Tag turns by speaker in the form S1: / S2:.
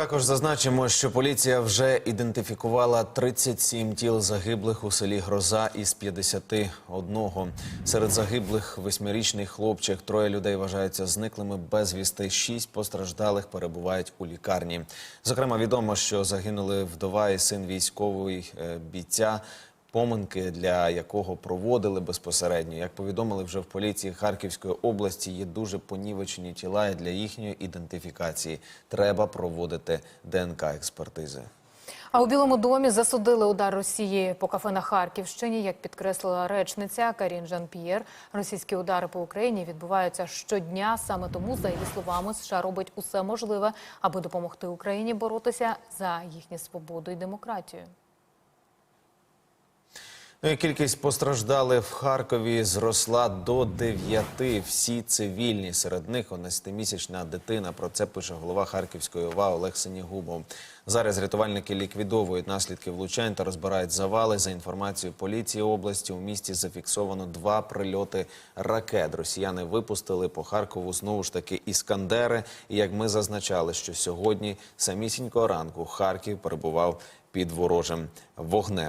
S1: Також зазначимо, що поліція вже ідентифікувала 37 тіл загиблих у селі Гроза із 51. Серед загиблих восьмирічний хлопчик. Троє людей вважаються зниклими безвісти. Шість постраждалих перебувають у лікарні. Зокрема, відомо, що загинули вдова і син військової е, бійця. Поминки для якого проводили безпосередньо, як повідомили вже в поліції Харківської області, є дуже понівечені тіла і для їхньої ідентифікації треба проводити ДНК експертизи.
S2: А у Білому домі засудили удар Росії по кафе на Харківщині. Як підкреслила речниця Карін Жан-П'єр, російські удари по Україні відбуваються щодня. Саме тому, за її словами, США робить усе можливе, аби допомогти Україні боротися за їхню свободу і демократію.
S1: Ну кількість постраждалих в Харкові зросла до дев'яти. Всі цивільні. Серед них 11-місячна дитина. Про це пише голова Харківської ОВА Олег Синігубов. Зараз рятувальники ліквідовують наслідки влучань та розбирають завали. За інформацією поліції області, у місті зафіксовано два прильоти ракет. Росіяни випустили по Харкову знову ж таки іскандери. І як ми зазначали, що сьогодні самісінького ранку Харків перебував під ворожим вогнем.